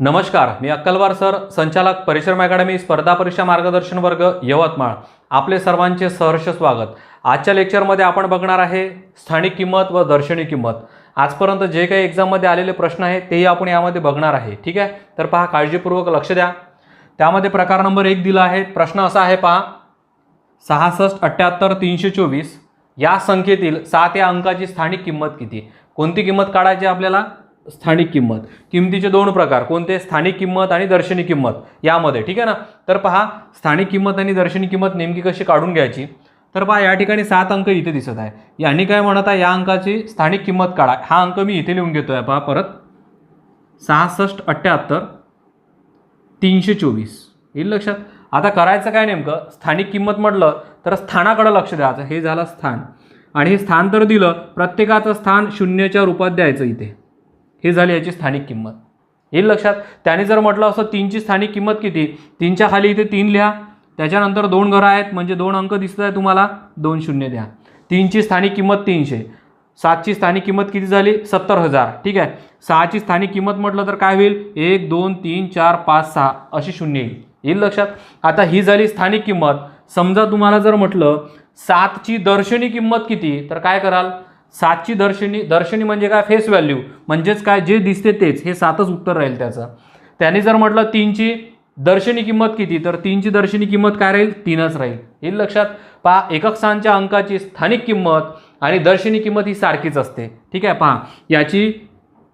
नमस्कार मी अक्कलवार सर संचालक परिश्रम अकॅडमी स्पर्धा परीक्षा मार्गदर्शन वर्ग यवतमाळ. आपले सर्वांचे सहर्ष स्वागत. आजच्या लेक्चरमध्ये आपण बघणार आहे स्थानिक किंमत व दर्शनी किंमत. आजपर्यंत जे काही एक्झाममध्ये आलेले प्रश्न आहेत तेही आपण यामध्ये बघणार आहे ठीक आहे? तर पहा काळजीपूर्वक लक्ष द्या. त्यामध्ये प्रकार नंबर एक दिला आहे. प्रश्न असा आहे पहा. सहासष्ट अठ्ठ्याहत्तर तीनशे चोवीस. या संख्येतील सात या अंकाची स्थानिक किंमत किती? कोणती किंमत काढायची आहे आपल्याला? स्थानिक किंमत. किमतीचे दोन प्रकार कोणते? स्थानिक किंमत आणि दर्शनी किंमत. यामध्ये ठीक आहे ना? तर पहा स्थानिक किंमत आणि दर्शनी किंमत नेमकी कशी काढून घ्यायची? तर पहा या ठिकाणी सात अंक इथे दिसत आहे. यांनी काय म्हणत आहे? या अंकाची स्थानिक किंमत काढा. हा अंक मी इथे लिहून घेतो आहे पहा परत. सहासष्ट अठ्ठ्याहत्तर तीनशे चोवीस. येईल लक्षात? आता करायचं काय नेमकं? स्थानिक किंमत म्हटलं तर स्थानाकडं लक्ष द्यायचं. हे झालं स्थान. आणि हे स्थान तर दिलं प्रत्येकाचं स्थान शून्यच्या रूपात द्यायचं इथे. हे झाली याची स्थानिक किंमत. येईल लक्षात त्याने जर म्हटलं असं तीनची स्थानिक किंमत किती? तीनच्या खाली इथे तीन लिहा. त्याच्यानंतर दोन घरं आहेत म्हणजे दोन अंक दिसत आहे तुम्हाला दोन शून्य द्या. तीनची स्थानिक किंमत तीनशे. सातची स्थानिक किंमत किती झाली? सत्तर हजार. ठीक आहे? सहाची स्थानिक किंमत म्हटलं तर काय होईल? एक दोन तीन चार पाच सहा अशी शून्य येईल. येईल लक्षात. आता ही झाली स्थानिक किंमत. समजा तुम्हाला जर म्हटलं सातची दर्शनी किंमत किती? तर काय कराल? सातची दर्शनी दर्शनी म्हणजे काय? Face value. म्हणजेच काय? जे दिसते तेच. हे सातच उत्तर राहील त्याचं. त्याने जर म्हटलं तीनची दर्शनी किंमत किती तर तीनची दर्शनी किंमत काय राहील? तीनच राहील. हे लक्षात? पहा एकक स्थानच्या अंकाची स्थानिक किंमत आणि दर्शनी किंमत ही सारखीच असते. ठीक आहे पहा. याची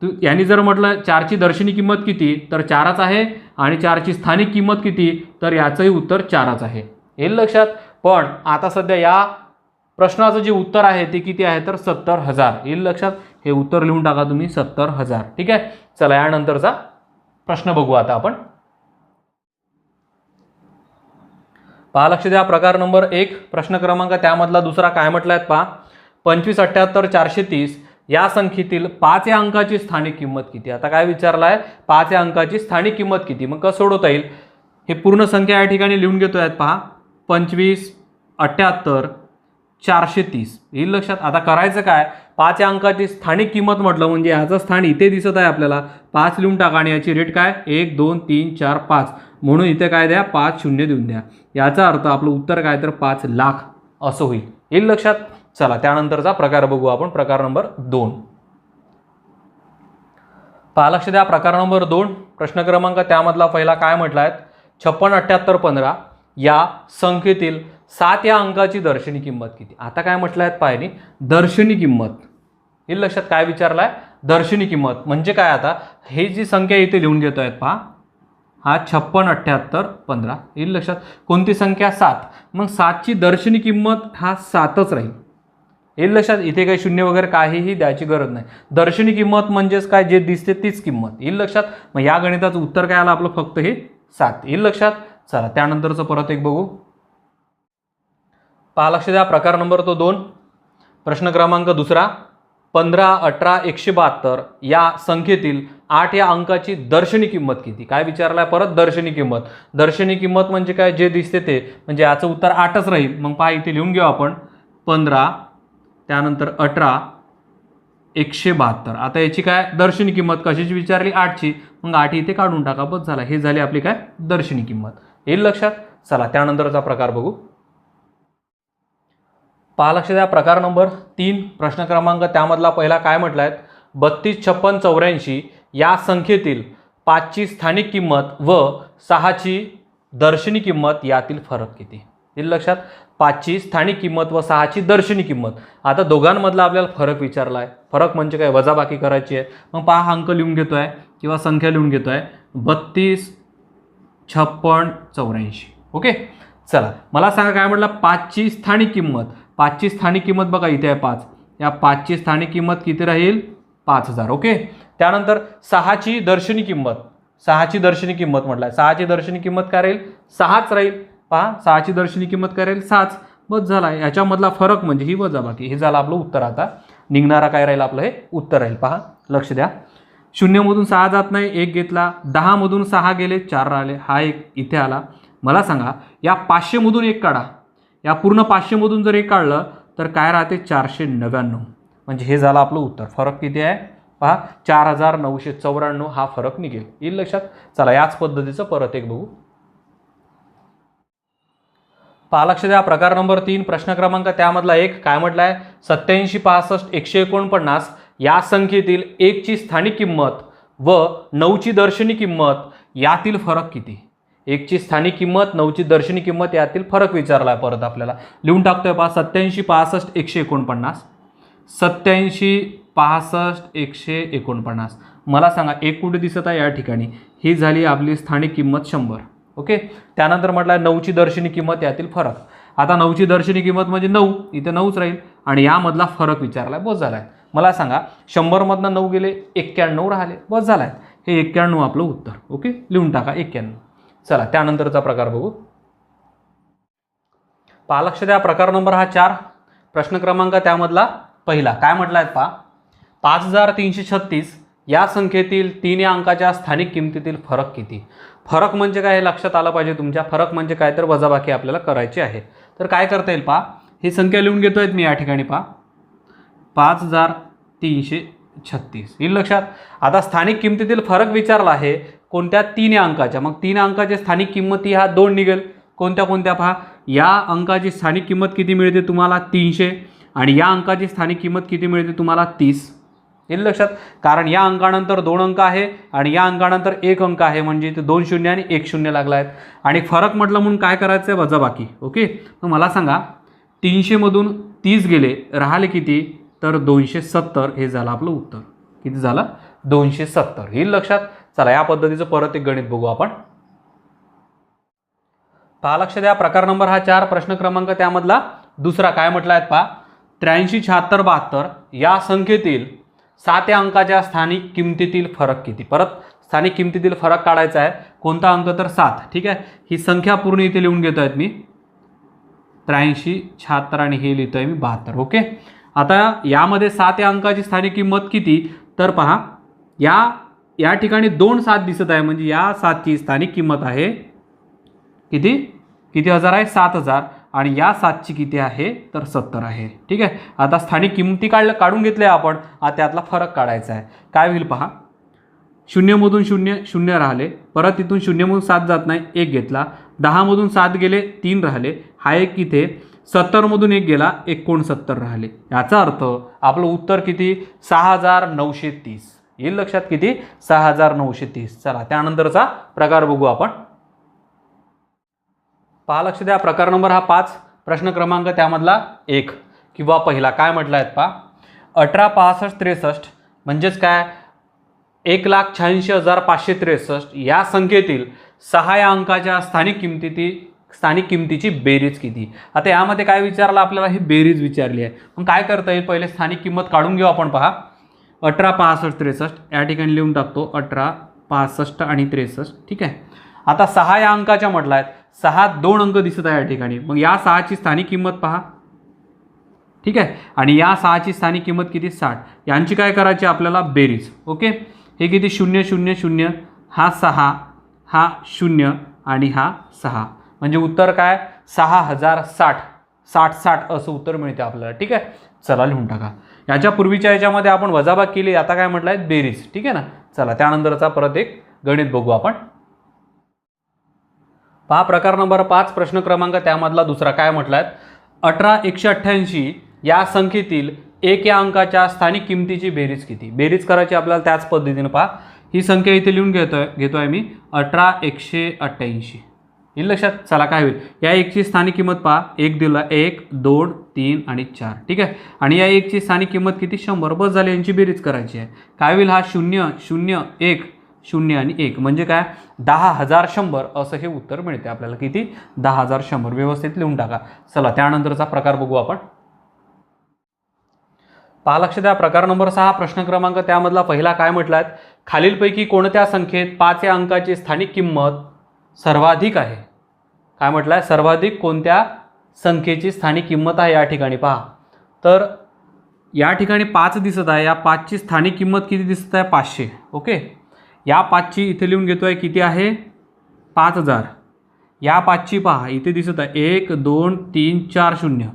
तू यांनी जर म्हटलं चारची दर्शनी किंमत किती तर चारच आहे. आणि चारची स्थानिक किंमत किती तर याचंही उत्तर चारच आहे. हे लक्षात? पण आता सध्या या प्रश्नाचं जे उत्तर आहे ते किती आहे तर सत्तर हजार. येईल लक्षात? हे उत्तर लिहून टाका तुम्ही सत्तर हजार. ठीक आहे? चला यानंतरचा प्रश्न बघू आता आपण. पहा लक्ष द्या प्रकार नंबर एक प्रश्न क्रमांक त्यामधला दुसरा काय म्हटला आहेत पहा? पंचवीस अठ्ठ्याहत्तर चारशे तीस. या संख्येतील पाच या अंकाची स्थानिक किंमत किती? आता काय विचारलं आहे पाच या अंकाची स्थानिक किंमत किती? मग कसं सोडवता येईल? हे पूर्ण संख्या या ठिकाणी लिहून घेतो आहेत पहा. पंचवीस अठ्ठ्याहत्तर चारशे तीस. येईल लक्षात आता करायचं काय? पाच अंकाची स्थानिक किंमत म्हटलं म्हणजे ह्याचं स्थान इथे दिसत आहे आपल्याला. पाच लिहून टाका आणि याची रेट काय? एक दोन तीन चार पाच. म्हणून इथे काय द्या? पाच शून्य देऊन द्या. याचा अर्थ आपलं उत्तर काय? तर पाच लाख असं होईल. येईल लक्षात चला. त्यानंतरचा प्रकार बघू आपण. प्रकार नंबर दोन. पहा लक्ष द्या. प्रकार नंबर दोन. प्रश्न क्रमांक त्यामधला पहिला काय म्हटला आहे छप्पन अठ्ठ्याहत्तर पंधरा या संख्येतील सात या अंकाची दर्शनी किंमत किती? आता काय म्हटलं आहेत पायरी दर्शनी किंमत. हे लक्षात काय विचारलं आहे दर्शनी किंमत. म्हणजे काय आता? हे जी संख्या इथे लिहून घेतो आहेत पहा. हा छप्पन अठ्ठ्याहत्तर पंधरा. येईल लक्षात? कोणती संख्या? सात. मग सातची दर्शनी किंमत हा सातच राहील. येईल लक्षात? इथे काही शून्य वगैरे काहीही द्यायची गरज नाही. दर्शनी किंमत म्हणजेच काय? जे दिसते तीच किंमत. येईल लक्षात? मग या गणिताचं उत्तर काय आलं आपलं? फक्त हे सात. येईल लक्षात? चला त्यानंतरचं परत एक बघू. पहा लक्ष द्या. प्रकार नंबर तो दोन. प्रश्न क्रमांक दुसरा. पंधरा अठरा एकशे बहात्तर या संख्येतील आठ या अंकाची दर्शनी किंमत किती? काय विचारलं आहे परत? दर्शनी किंमत. दर्शनी किंमत म्हणजे काय? जे दिसते ते. म्हणजे याचं उत्तर आठच राहील. मग पहा इथे लिहून घेऊ आपण. पंधरा त्यानंतर अठरा एकशे बहात्तर. आता याची काय दर्शनी किंमत? कशाची विचारली? आठची. मग आठ इथे काढून टाका. बस झाला. हे झाली आपली काय? दर्शनी किंमत. येईल लक्षात? चला त्यानंतरचा प्रकार बघू. पहा लक्ष द्या प्रकार नंबर तीन प्रश्न क्रमांक त्यामधला पहिला काय म्हटला आहे बत्तीस छप्पन चौऱ्याऐंशी. या संख्येतील पाचची स्थानिक किंमत व सहाची दर्शनी किंमत यातील फरक किती? येईल लक्षात? पाचची स्थानिक किंमत व सहाची दर्शनी किंमत. आता दोघांमधला आपल्याला फरक विचारला आहे फरक म्हणजे काय? वजाबाकी करायची आहे. मग पहा अंक लिहून घेतो आहे किंवा संख्या लिहून घेतो आहे बत्तीस छप्पन चौऱ्याऐंशी. ओके? चला. मला सांगा काय म्हटलं? पाचची स्थानिक किंमत पाचची स्थानिक किंमत बघा इथे आहे पाच. या पाचची स्थानिक किंमत किती राहील? पाच हजार ओके? त्यानंतर सहाची दर्शनी किंमत. सहाची दर्शनी किंमत म्हटलं आहे सहाची दर्शनी किंमत काय राहील? सहाच राहील. पहा सहाची दर्शनी किंमत काय राहील? सहाच बस झाला. याच्यामधला फरक म्हणजे ही वजा बाकी. हे झालं आपलं उत्तर आता. निघणारा काय राहील आपलं? हे उत्तर राहील. पहा लक्ष द्या. शून्यमधून सहा जात नाही एक घेतला. दहामधून सहा गेले चार राहिले. हा एक इथे आला. मला सांगा या पाचशेमधून एक काढा. या पूर्ण पाचशेमधून जर एक काढलं तर काय राहते? चारशे नव्याण्णव. म्हणजे हे झालं आपलं उत्तर. फरक किती आहे? पहा चार हजार नऊशे चौऱ्याण्णव हा फरक निघेल. येईल लक्षात? चला याच पद्धतीचं परत एक बघू. पहा लक्ष द्या. प्रकार नंबर तीन प्रश्न क्रमांक त्यामधला एक काय म्हटलं आहे सत्याऐंशी पासष्ट एकशे एकोणपन्नास. या संख्येतील एकची स्थानिक किंमत व नऊची दर्शनी किंमत यातील फरक किती? एकची स्थानिक किंमत नऊची दर्शनी किंमत यातील फरक विचारला आहे परत आपल्याला. लिहून टाकतोय पहा सत्याऐंशी पासष्ट एकशे एकोणपन्नास. सत्याऐंशी पासष्ट एकशे एकोणपन्नास. मला सांगा एक कुठे दिसत आहे या ठिकाणी? ही झाली आपली स्थानिक किंमत शंभर. ओके? त्यानंतर म्हटलं आहे नऊची दर्शनी किंमत यातील फरक. आता नऊची दर्शनी किंमत म्हणजे नऊ. इथे नऊच राहील. आणि यामधला फरक विचारला आहे बस झाला आहे मला सांगा शंभरमधनं नऊ गेले एक्क्याण्णव राहिले बस झाला आहे हे एक्क्याण्णव आपलं उत्तर. ओके? लिहून टाका एक्क्याण्णव. चला त्यानंतरचा प्रकार बघू. पहा लक्ष द्या प्रकार नंबर हा चार. प्रश्न क्रमांक त्यामधला पहिला. काय म्हटला आहे पहा? पाच हजार तीनशे छत्तीस या संख्येतील तीन या अंकाच्या स्थानिक किमतीतील फरक किती? फरक म्हणजे काय हे लक्षात आलं पाहिजे तुमच्या. फरक म्हणजे काय तर वजाबाकी आपल्याला करायची आहे. तर काय करता येईल पहा? ही संख्या लिहून घेतो आहेत मी या ठिकाणी पहा. पाच हजार तीनशे छत्तीस. येईल लक्षात? आता स्थानिक किमतीतील फरक विचारला आहे. कोणत्या तीन या अंकाच्या? मग तीन अंकाची स्थानिक किंमती हा दोन निघेल. कोणत्या कोणत्या? पहा. या अंकाची स्थानिक किंमत किती मिळते तुम्हाला? तीनशे. आणि या अंकाची स्थानिक किंमत किती मिळते तुम्हाला? तीस. येईल लक्षात? कारण या अंकानंतर दोन अंक आहे आणि या अंकानंतर एक अंक आहे. म्हणजे इथे दोन शून्य आणि एक शून्य लागला आहेत आणि फरक म्हटलं म्हणून काय करायचं आहे वजाबाकी ओके? मग मला सांगा तीनशेमधून तीस गेले राहिले किती? तर दोनशे सत्तर. हे झालं आपलं उत्तर. किती झालं? दोनशे सत्तर. येईल लक्षात? चला या पद्धतीचं परत एक गणित बघू आपण. पहा लक्ष द्या प्रकार नंबर हा चार प्रश्न क्रमांक त्यामधला दुसरा. काय म्हटला आहे पहा त्र्याऐंशी शहात्तर बहात्तर या संख्येतील सात या अंकाच्या स्थानिक किमतीतील फरक किती? परत स्थानिक किमतीतील फरक काढायचा आहे. कोणता अंक? तर सात. ठीक आहे? ही संख्या पूर्ण इथे लिहून घेतो आहेत मी. त्र्याऐंशी शहात्तर आणि हे लिहितो आहे मी बहात्तर. ओके? आता यामध्ये सात या अंकाची स्थानिक किंमत किती? तर पहा या या ठिकाणी दोन सात दिसत आहे. म्हणजे या सातची स्थानिक किंमत आहे किती? किती हजार आहे? सात हजार. आणि या सातची किती आहे? तर सत्तर आहे. ठीक आहे? आता स्थानिक किंमती काढलं काढून घेतल्या आपण. आता त्यातला फरक काढायचा आहे. काय होईल पहा. शून्यमधून शून्य शून्य राहिले. परत तिथून शून्यमधून सात जात नाही. एक घेतला. दहामधून सात गेले. तीन राहिले. हा एक इथे सत्तरमधून एक गेला. एकोणसत्तर राहिले. याचा अर्थ आपलं उत्तर किती? सहा हजार नऊशे तीस. येईल लक्षात किती? सहा हजार नऊशे तीस. चला त्यानंतरचा प्रकार बघू आपण. पहा लक्ष द्या प्रकार नंबर हा पाच प्रश्न क्रमांक त्यामधला एक किंवा पहिला. काय म्हटलं आहेत पहा? अठरा पासष्ट त्रेसष्ट म्हणजेच काय? एक लाख शहाऐंशी हजार पाचशे त्रेसष्ट. या संख्येतील सहा या अंकाच्या स्थानिक किमतीती स्थानिक किमतीची बेरीज किती? आता यामध्ये काय विचारलं आपल्याला? ही बेरीज विचारली आहे. मग काय करता येईल? पहिले स्थानिक किंमत काढून घेऊ आपण पहा. अठरा पासष्ट त्रेसष्ट या ठिकाणी लिहून टाकतो अठरा पासष्ट आणि त्रेसष्ट ठीक आहे? आता सहा या अंकाच्या म्हटला आहेत. सहा दोन अंक दिसत आहे या ठिकाणी. मग या सहाची स्थानिक किंमत पहा. ठीक आहे? आणि या सहाची स्थानिक किंमत किती? साठ. यांची काय करायची आपल्याला? बेरीज. ओके? हे किती? शून्य शून्य शून्य. हा सहा हा शून्य आणि हा सहा. म्हणजे उत्तर काय? सहा हजार साठ. साठ साठ असं उत्तर मिळते आपल्याला. ठीक आहे? चला लिहून टाका. याच्या पूर्वीच्या याच्यामध्ये आपण वजाबाग केली आता काय म्हटलं आहे बेरीज. ठीक आहे ना? चला त्यानंतरचा परत एक गणित बघू आपण. पहा प्रकार नंबर पाच प्रश्न क्रमांक त्यामधला दुसरा. काय म्हटला आहे अठरा एकशे अठ्ठ्याऐंशी या संख्येतील एक या अंकाच्या स्थानिक किमतीची बेरीज किती? बेरीज करायची आपल्याला त्याच पद्धतीने पहा. ही संख्या इथे लिहून घेतोय घेतो आहे मी. अठरा एकशे अठ्ठ्याऐंशी. ही लक्षात चला काय होईल? या एकची स्थानिक किंमत पहा. एक दिला एक दोन तीन आणि चार. ठीक आहे? आणि या एकची स्थानिक किंमत किती? शंभर. बस झाली यांची बेरीज करायची आहे. काय होईल? हा शून्य शून्य एक शून्य आणि एक. म्हणजे काय? दहा हजार शंभर. असं हे उत्तर मिळते आपल्याला. किती? दहा हजार शंभर. व्यवस्थित लिहून टाका. चला त्यानंतरचा प्रकार बघू आपण. पहा लक्ष द्या. प्रकार नंबर सहा प्रश्न क्रमांक. त्यामधला पहिला काय म्हटला आहे खालीलपैकी कोणत्या संख्येत पाच या अंकाची स्थानिक किंमत सर्वाधिक आहे. काय म्हटलं आहे सर्वाधिक कोणत्या संख्येची स्थानिक किंमत आहे या ठिकाणी पहा. तर या ठिकाणी पाच दिसत आहे. या पाचची स्थानिक किंमत किती दिसत आहे? पाचशे. ओके? या पाचची इथे लिहून घेतो आहे किती आहे? पाच हजार. या पाचची पहा. इथे दिसत आहे. एक दोन तीन चार शून्य.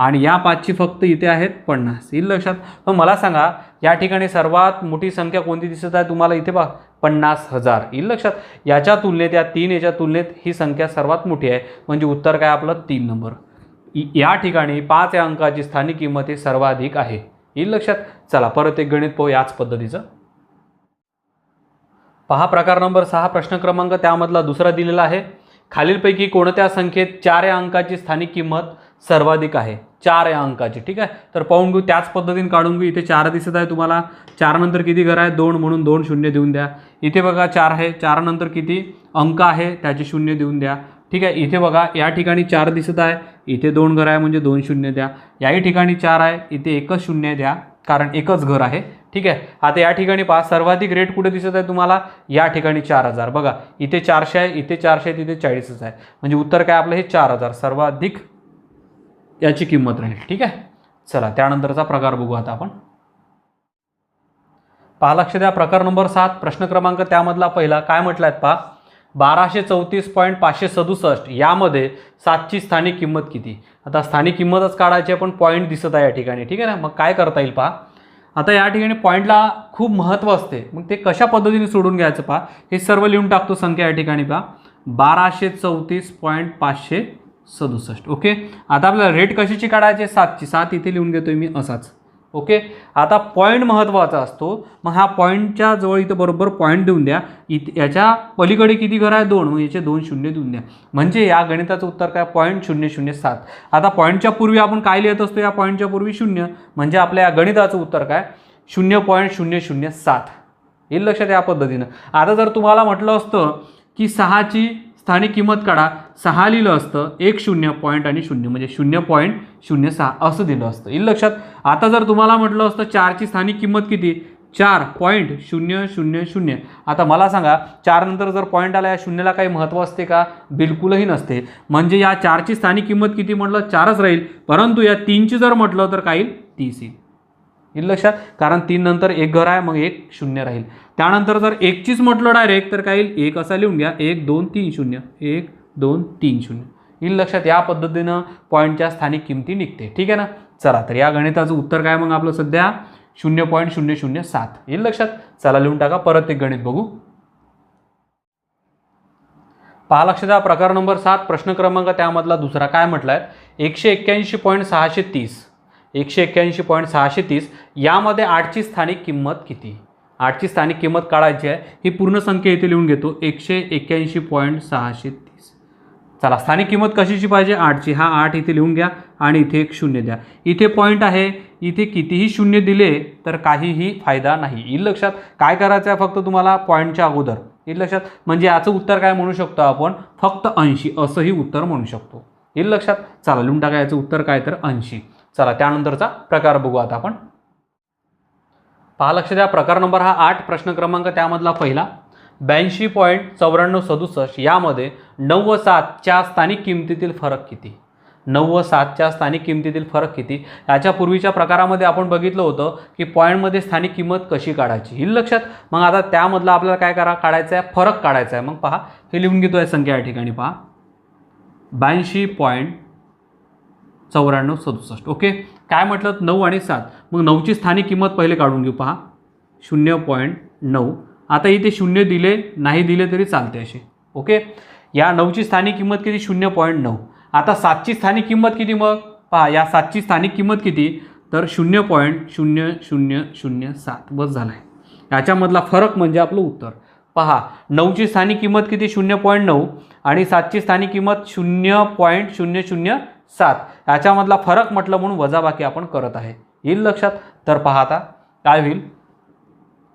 आणि या पाचची फक्त इथे आहेत पन्नास. येईल लक्षात? पण मला सांगा या ठिकाणी सर्वात मोठी संख्या कोणती दिसत आहे? तुम्हाला इथे पहा पन्नास हजार. येईल लक्षात? याच्या तुलनेत या तीन याच्या तुलनेत ही संख्या सर्वात मोठी आहे. म्हणजे उत्तर काय आपलं? तीन नंबर. इ- या ठिकाणी पाच या अंकाची स्थानिक किंमत ही सर्वाधिक आहे. येईल लक्षात? चला परत एक गणित पाहू याच पद्धतीचं. पहा प्रकार नंबर सहा प्रश्न क्रमांक त्यामधला दुसरा दिलेला आहे. खालीलपैकी कोणत्या संख्येत चार या अंकाची स्थानिक किंमत सर्वाधिक आहे. चार या अंकाची ठीक आहे? तर पाहून घेऊ त्याच पद्धतीने काढून घेऊ. इथे चार दिसत आहे तुम्हाला. चारनंतर किती घर आहे दोन म्हणून दोन शून्य देऊन द्या. इथे बघा चार आहे. चारानंतर किती अंक आहे? त्याचे शून्य देऊन द्या. ठीक आहे? इथे बघा या ठिकाणी चार दिसत आहे. इथे दोन घर आहे म्हणजे दोन शून्य द्या. याही ठिकाणी चार आहे. इथे एकच शून्य द्या कारण एकच घर आहे. ठीक आहे? आता या ठिकाणी पहा सर्वाधिक रेट कुठे दिसत आहे तुम्हाला? या ठिकाणी चार हजार. बघा इथे चारशे आहे इथे चारशे आहे तिथे चाळीसच आहे. म्हणजे उत्तर काय आपलं? हे चार हजार. सर्वाधिक याची किंमत राहील ठीक आहे? चला त्यानंतरचा प्रकार बघू आता आपण. पहा लक्ष द्या प्रकार नंबर सात प्रश्न क्रमांक त्यामधला पहिला. काय म्हटलं आहेत पहा? बाराशे चौतीस पॉईंट पाचशे सदुसष्ट. यामध्ये सातची स्थानिक किंमत किती? आता स्थानिक किंमतच काढायची आहे पण पॉईंट दिसत आहे या ठिकाणी ठीक आहे ना? मग काय करता येईल पहा? आता या ठिकाणी पॉईंटला खूप महत्त्व असते. मग ते कशा पद्धतीने सोडून घ्यायचं पहा? हे सर्व लिहून टाकतो संख्या या ठिकाणी पहा. बाराशे चौतीस पॉईंट पाचशे सदुसष्ट. ओके आता आपल्याला रेट कशाची काढायची सातची. सात इथे लिहून घेतोय मी असाच. ओके आता पॉईंट महत्त्वाचा असतो. मग हा पॉईंटच्या जवळ इथं बरोबर पॉईंट देऊन द्या. इथे याच्या पलीकडे किती घर आहे? दोन. मग याचे दोन शून्य देऊन द्या. म्हणजे या गणिताचं उत्तर काय? पॉईंट शून्य शून्य सात. आता पॉईंटच्या पूर्वी आपण काय लिहित असतो? या पॉईंटच्या पूर्वी शून्य. म्हणजे आपल्या या गणिताचं उत्तर काय? शून्य पॉईंट शून्य शून्य सात. येईल लक्षात या पद्धतीनं. आता जर तुम्हाला म्हटलं असतं की सहाची स्थानिक किंमत काढा. सहा लिहिलं असतं एक शून्य पॉईंट आणि शून्य म्हणजे शून्य पॉईंट शून्य सहा असं दिलं असतं. येईल लक्षात? आता जर तुम्हाला म्हटलं असतं चारची स्थानिक किंमत किती? चार पॉईंट शून्य शून्य शून्य. आता मला सांगा चारनंतर जर पॉईंट आला या शून्यला काही महत्त्व असते का? बिलकुलही नसते. म्हणजे या चारची स्थानिक किंमत किती म्हटलं? चारच राहील. परंतु या तीनची जर म्हटलं तर काही तीस येईल. येईल लक्षात? कारण तीन नंतर एक घर आहे मग एक शून्य राहील. त्यानंतर जर एकचीच म्हटलं डायरेक्ट तर काही एक असा लिहून घ्या. एक दोन तीन शून्य. एक दोन तीन शून्य. येईल लक्षात या पद्धतीनं पॉईंटच्या स्थानिक किमती निघते. ठीक आहे ना? चला तर या गणिताचं उत्तर काय मग आपलं सध्या? शून्य पॉईंट शून्य शून्य सात. येईल लक्षात? चला लिहून टाका. परत एक गणित बघू. पहा लक्ष द्या प्रकार नंबर सात प्रश्न क्रमांक त्यामधला दुसरा काय म्हटला आहे एकशे एक्क्याऐंशी पॉईंट सहाशे तीस. एकशे एक्क्याऐंशी पॉईंट सहाशे तीस. यामध्ये आठची स्थानिक किंमत किती? आठची स्थानिक किंमत काढायची आहे. ही पूर्ण संख्या इथे लिहून घेतो. एकशे एक्क्याऐंशी पॉईंट सहाशे तीस. चला स्थानिक किंमत कशाची पाहिजे? आठची. हा आठ इथे लिहून घ्या आणि इथे एक शून्य द्या. इथे पॉईंट आहे. इथे कितीही शून्य दिले तर काहीही फायदा नाही. येईल लक्षात. काय करायचं आहे फक्त तुम्हाला पॉईंटच्या अगोदर? येईल लक्षात. म्हणजे याचं उत्तर काय म्हणू शकतो आपण? फक्त ऐंशी. असंही उत्तर म्हणू शकतो. येईल लक्षात? चला लिहून टाका याचं उत्तर काय तर ऐंशी. चला त्यानंतरचा प्रकार बघू आता आपण. पहा लक्ष द्या. प्रकार नंबर हा आठ. प्रश्न क्रमांक त्यामधला पहिला. ब्याऐंशी पॉईंट चौऱ्याण्णव सदुसष्ट यामध्ये नव्व सातच्या स्थानिक किमतीतील फरक किती? नऊ व सातच्या स्थानिक किमतीतील फरक किती? याच्या पूर्वीच्या प्रकारामध्ये आपण बघितलं होतं की पॉईंटमध्ये स्थानिक किंमत कशी काढायची? ही लक्षात. मग आता त्यामधला आपल्याला काय करा काढायचं आहे? फरक काढायचा आहे. मग पहा. हे लिहून घेतो आहे संख्या या ठिकाणी. पहा. ब्याऐंशी पॉईंट चौऱ्याण्णव सदुसष्ट. ओके? काय म्हटलं? नऊ आणि सात. मग नऊची स्थानिक किंमत पहिले काढून घेऊ. पहा. शून्य पॉईंट नऊ. आता इथे शून्य दिले नाही दिले तरी चालते असे. ओके? या नऊची स्थानिक किंमत किती? शून्य पॉईंट नऊ. आता सातची स्थानिक किंमत किती मग? पहा या सातची स्थानिक किंमत किती? तर शून्य पॉईंट शून्य शून्य शून्य सात. बस झाला आहे याच्यामधला फरक म्हणजे आपलं उत्तर. पहा नऊची स्थानिक किंमत किती? शून्य पॉईंट नऊ आणि सातची स्थानिक किंमत शून्य पॉईंट शून्य शून्य सात. याच्यामधला फरक म्हटलं म्हणून वजाबाकी आपण करत आहे. येईल लक्षात? तर पहा आता काय होईल?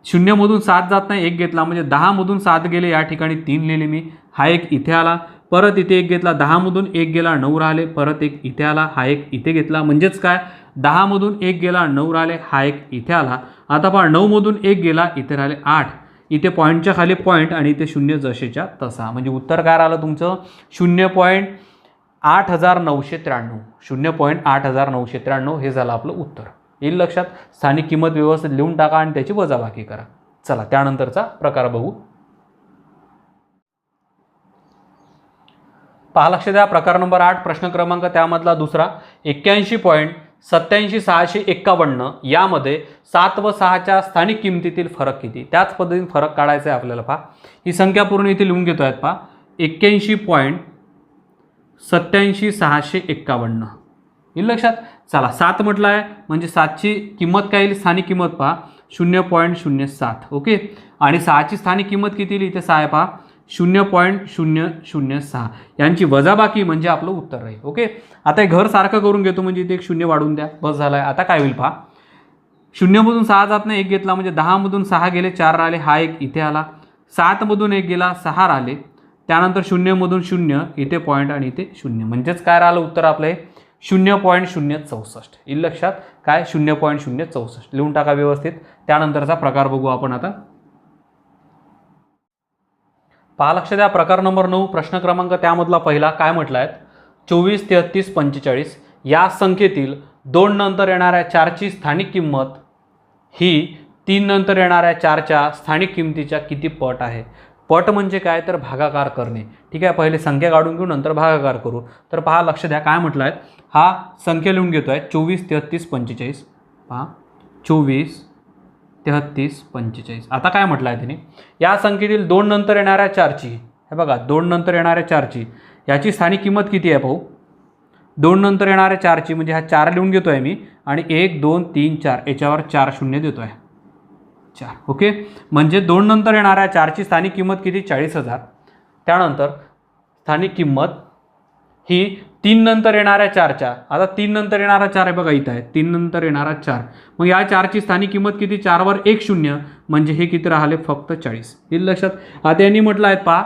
शून्यमधून सात जात नाही एक घेतला. म्हणजे दहामधून सात गेले या ठिकाणी तीन लिहिले मी. हा एक इथे आला. परत इथे एक घेतला दहामधून एक गेला नऊ राहिले. परत एक इथे आला हा एक इथे घेतला. म्हणजेच काय? दहामधून एक गेला नऊ राहिले हा एक इथे आला. आता पहा नऊमधून एक गेला इथे राहिले आठ. इथे पॉईंटच्या खाली पॉईंट आणि इथे शून्य जसेच्या तसा. म्हणजे उत्तर काय राहिलं तुमचं? शून्य पॉईंट आठ हजार नऊशे त्र्याण्णव. शून्य पॉईंट आठ हजार नऊशे त्र्याण्णव हे झालं आपलं उत्तर. येईल लक्षात. स्थानिक किंमत व्यवस्थित लिहून टाका आणि त्याची वजाबाकी करा. चला त्यानंतरचा प्रकार बघू. पहा लक्ष द्या प्रकार नंबर आठ प्रश्न क्रमांक त्यामधला दुसरा. एक्क्याऐंशी पॉईंट सत्याऐंशी सहाशे एक्कावन्न यामध्ये सात व सहाच्या स्थानिक किमतीतील फरक किती? त्याच पद्धतीने फरक काढायचा आहे आपल्याला पहा. ही संख्या पूर्ण इथे लिहून घेतो आहेत पहा. एक्क्याऐंशी पॉईंट सत्याऐंशी सहाशे एक्कावन्न. येईल लक्षात? चला सात म्हटलं आहे म्हणजे सातची किंमत काय येईल? स्थानिक किंमत पहा. शून्य पॉईंट शून्य सात ओके? आणि सहाची स्थानिक किंमत किती येईल? इथे सहा आहे पहा. शून्य पॉईंट शून्य शून्य सहा. यांची वजाबाकी म्हणजे आपलं उत्तर राहील ओके? आता हे घर सारखं करून घेतो म्हणजे इथे एक शून्य वाढून द्या. बस झालं आहे. आता काय होईल पहा? शून्यमधून सहा जात नाही एक घेतला म्हणजे दहामधून सहा गेले चार राहिले हा एक इथे आला. सातमधून एक गेला सहा राहिले. त्यानंतर शून्यमधून शून्य इथे पॉईंट आणि इथे शून्य. म्हणजेच काय राहिलं उत्तर आपलं हे? शून्य पॉईंट शून्य चौसष्ट. येईल लक्षात काय शून्य पॉईंट शून्य चौसष्ट? लिहून टाका व्यवस्थित. त्यानंतरचा प्रकार बघू आपण आता. पहा लक्ष द्या प्रकार नंबर नऊ प्रश्न क्रमांक त्यामधला पहिला. काय म्हटला आहे चोवीस तेहत्तीस पंचेचाळीस. या संख्येतील दोन नंतर येणाऱ्या चारची स्थानिक किंमत ही तीन नंतर येणाऱ्या चारच्या स्थानिक किमतीच्या किती पट आहे? पट म्हणजे काय? तर भागाकार करणे. ठीक आहे? पहिले संख्या काढून घेऊ नंतर भागाकार करू. तर पहा लक्ष द्या काय म्हटलं आहे हा संख्या लिहून घेतो आहे चोवीस तेहत्तीस पंचेचाळीस. पहा. चोवीस तेहत्तीस पंचेचाळीस. आता काय म्हटलं आहे तिने या संख्येतील दोन नंतर येणाऱ्या चारची हे बघा दोन नंतर येणाऱ्या चारची याची स्थानिक किंमत किती आहे भाऊ दोन नंतर येणाऱ्या चारची म्हणजे हा चार लिहून घेतो आहे मी आणि एक दोन तीन चार याच्यावर चार शून्य देतो आहे चार ओके? म्हणजे दोन नंतर येणाऱ्या चारची स्थानिक किंमत किती? चाळीस हजार. त्यानंतर स्थानिक किंमत ही तीन नंतर येणाऱ्या चारच्या आता तीन नंतर येणारा चार आहे बघा इथं आहे. तीन नंतर येणारा चार. मग या चारची स्थानिक किंमत किती? चारवर एक शून्य. म्हणजे हे किती राहिले? फक्त चाळीस. येईल लक्षात? आता यांनी म्हटलं आहे पहा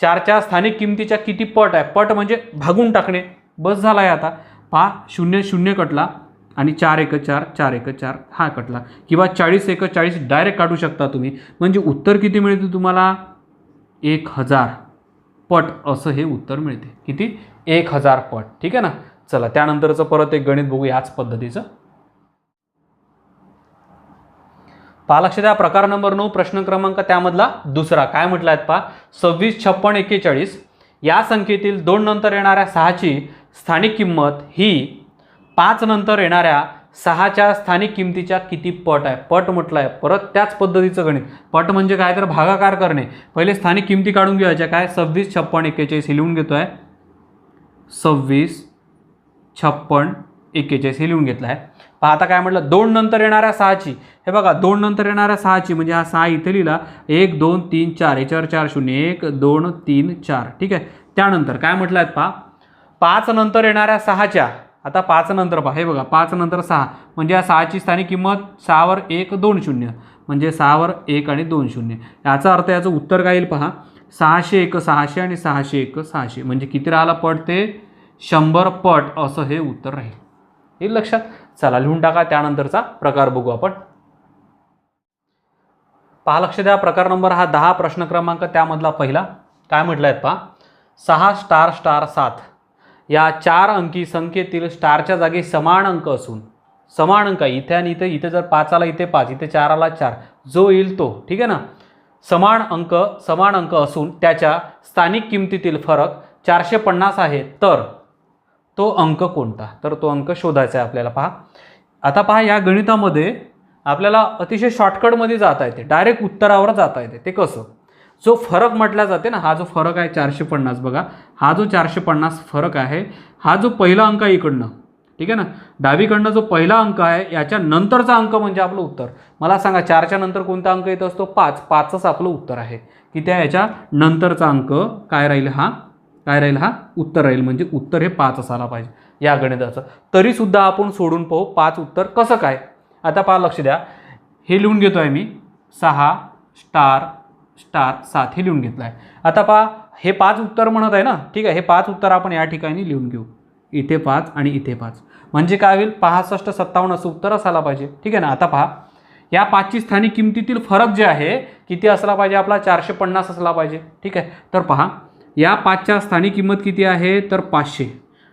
चारच्या स्थानिक किमतीच्या किती पट आहे? पट म्हणजे भागून टाकणे. बस झाला आहे आता. पहा शून्य शून्य कटला. आणि चार एक चार चार एक चार हा कटला. किंवा चाळीस एक चाळीस डायरेक्ट काढू शकता तुम्ही. म्हणजे उत्तर किती मिळते तुम्हाला? एक हजार पट असं हे उत्तर मिळते. किती? एक हजार पट. ठीक आहे ना? चला त्यानंतरचं परत एक गणित बघू याच पद्धतीचं. पालक्ष द्या प्रकार नंबर नऊ प्रश्न क्रमांक त्यामधला दुसरा. काय म्हटला आहेत पहा? सव्वीस छप्पन एक्केचाळीस. या संख्येतील दोन नंतर येणाऱ्या सहाची स्थानिक किंमत ही पाच नंतर येणाऱ्या सहाच्या स्थानिक किमतीच्या किती पट आहे? पट म्हटलं आहे परत त्याच पद्धतीचं गणित. पट म्हणजे काय? तर भागाकार करणे. पहिले स्थानिक किमती काढून घ्यायच्या. काय? सव्वीस छप्पन एक्केचाळीस हे लिहून घेतो आहे सव्वीस छप्पन एक्केचाळीस हे लिहून घेतलं आहे पहा आता काय म्हटलं? दोन नंतर येणाऱ्या सहाची. हे बघा दोन नंतर येणाऱ्या सहाची म्हणजे हा सहा इथे लिहिला. एक दोन तीन चार. याच्यावर चार शून्य. एक दोन तीन चार. ठीक आहे? त्यानंतर काय म्हटलं आहेत पहा? पाच नंतर येणाऱ्या सहाच्या आता पाच नंतर पहा. हे बघा पाच नंतर सहा. म्हणजे या सहाची स्थानिक किंमत सहावर एक दोन शून्य. म्हणजे सहावर एक आणि दोन शून्य. याचा अर्थ याचं उत्तर काय येईल पहा? सहाशे एक सहाशे आणि सहाशे एक सहाशे. म्हणजे किती राहिला पट ते? शंभर पट असं हे उत्तर राहील. हे लक्षात? चला लिहून टाका. त्यानंतरचा प्रकार बघू आपण. पहा लक्ष द्या. प्रकार नंबर हा दहा प्रश्न क्रमांक त्यामधला पहिला. काय म्हटलं आहेत पहा? सहा स्टार स्टार सात. या चार अंकी संख्येतील स्टारच्या जागी समान अंक असून समान अंक आहे. इथे आणि इथे इथे जर पाचाला इथे पाच इथे चाराला चार जो येईल तो ठीक आहे ना? समान अंक समान अंक असून त्याच्या स्थानिक किमतीतील फरक चारशे पन्नास आहे. तर तो अंक कोणता? तर तो अंक शोधायचा आहे आपल्याला. पहा. आता पहा या गणितामध्ये आपल्याला अतिशय शॉर्टकटमध्ये जाता येते. डायरेक्ट उत्तरावर जाता येते. ते कसं? जो फरक म्हटला जाते ना हा जो फरक आहे चारशे पन्नास बघा हा जो चारशे पन्नास फरक आहे हा जो पहिला अंक आहे इकडनं ठीक आहे ना? डावीकडनं जो पहिला अंक आहे याच्या नंतरचा अंक म्हणजे आपलं उत्तर. मला सांगा चारच्या नंतर कोणता अंक येत असतो? पाच. पाचच आपलं उत्तर आहे. की त्या याच्या? नंतरचा अंक काय राहील हा? काय राहील हा? उत्तर राहील. म्हणजे उत्तर हे पाच असायला पाहिजे या गणिताचं. तरीसुद्धा आपण सोडून पाहू पाच उत्तर कसं काय? आता पहा लक्ष द्या. हे लिहून घेतो आहे मी. सहा स्टार स्टार सात हे लिहून घेतलं आहे आता पहा हे पाच उत्तर म्हणत आहे ना? ठीक आहे हे पाच उत्तर आपण या ठिकाणी लिहून घेऊ. इथे पाच आणि इथे पाच. म्हणजे काय होईल? पासष्ट सत्तावन्न असं उत्तर असायला पाहिजे. ठीक आहे ना? आता पहा या पाचची स्थानिक किमतीतील फरक जे आहे किती असला पाहिजे आपला? चारशे पन्नास असला पाहिजे. ठीक आहे? तर पहा या पाचच्या स्थानिक किंमत किती आहे? तर पाचशे.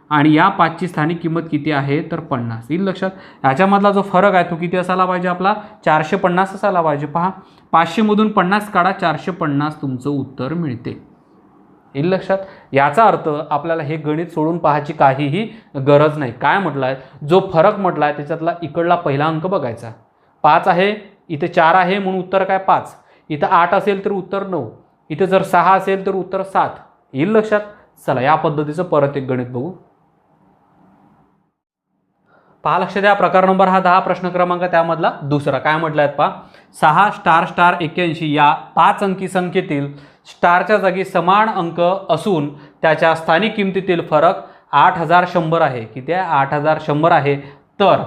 आणि या पाचची स्थानिक किंमत किती आहे? तर पन्नास. येईल लक्षात? ह्याच्यामधला जो फरक आहे तो किती असायला पाहिजे आपला? चारशे पन्नास असायला पाहिजे. पहा पाचशेमधून पन्नास काढा चारशे पन्नास तुमचं उत्तर मिळते. येईल लक्षात? याचा अर्थ आपल्याला हे गणित सोडून पाहायची काहीही गरज नाही. काय म्हटलं आहे जो फरक म्हटला आहे त्याच्यातला इकडला पहिला अंक बघायचा. पाच आहे इथे चार आहे म्हणून उत्तर काय? पाच. इथं आठ असेल तर उत्तर नऊ. इथे जर सहा असेल तर उत्तर सात. येईल लक्षात? चला या पद्धतीचं परत एक गणित बघू. पहा लक्ष द्या प्रकार नंबर हा दहा प्रश्न क्रमांक त्यामधला दुसरा. काय म्हटलं आहेत पहा? सहा स्टार स्टार एक्क्याऐंशी या पाच अंकी संख्येतील स्टारच्या जागी समान अंक असून त्याच्या स्थानिक किमतीतील फरक आठ हजार शंभर आहे. किती आहे? आठ हजार शंभर आहे. तर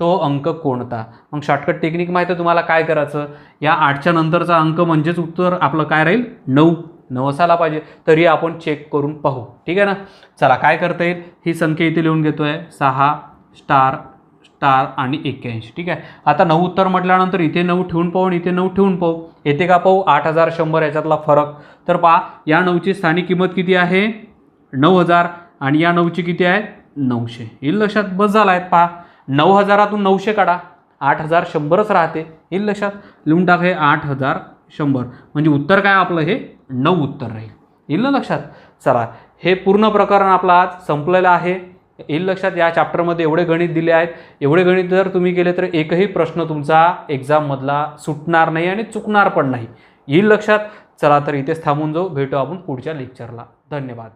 तो अंक कोणता? मग शॉर्टकट टेक्निक माहिती आहे तुम्हाला काय करायचं? या आठच्या नंतरचा अंक म्हणजेच उत्तर आपलं काय राहील? नऊ. नऊ असायला पाहिजे. तरी आपण चेक करून पाहू. ठीक आहे ना? चला काय करता येईल? ही संख्या इथे लिहून घेतो आहे सहा स्टार स्टार आणि एक्क्याऐंशी. ठीक आहे? आता नऊ उत्तर म्हटल्यानंतर इथे नऊ ठेवून पाहू आणि इथे नऊ ठेवून पाहू. येते का पाहू? आठ हजार शंभर याच्यातला फरक. तर पहा या नऊची स्थानिक किंमत किती आहे? नऊ हजार आणि या नऊची किती आहे? नऊशे. येईल लक्षात? बस झाला आहेत पहा नऊ हजारातून नऊशे काढा. आठ हजार शंभरच राहते. येईल लक्षात? लिहून टाक हे आठ हजार शंभर. म्हणजे उत्तर काय आपलं? हे नऊ उत्तर राहील. येईल ना लक्षात? चला हे पूर्ण प्रकरण आपलं आज संपलेलं आहे. येईल लक्षात या चॅप्टरमध्ये एवढे गणित दिले आहेत. एवढे गणित जर तुम्ही केले तर एकही प्रश्न तुमचा एक्झाममधला सुटणार नाही आणि चुकणार पण नाही. येईल लक्षात. चला तर इथेच थांबून जाऊ. भेटू आपण पुढच्या लेक्चरला धन्यवाद.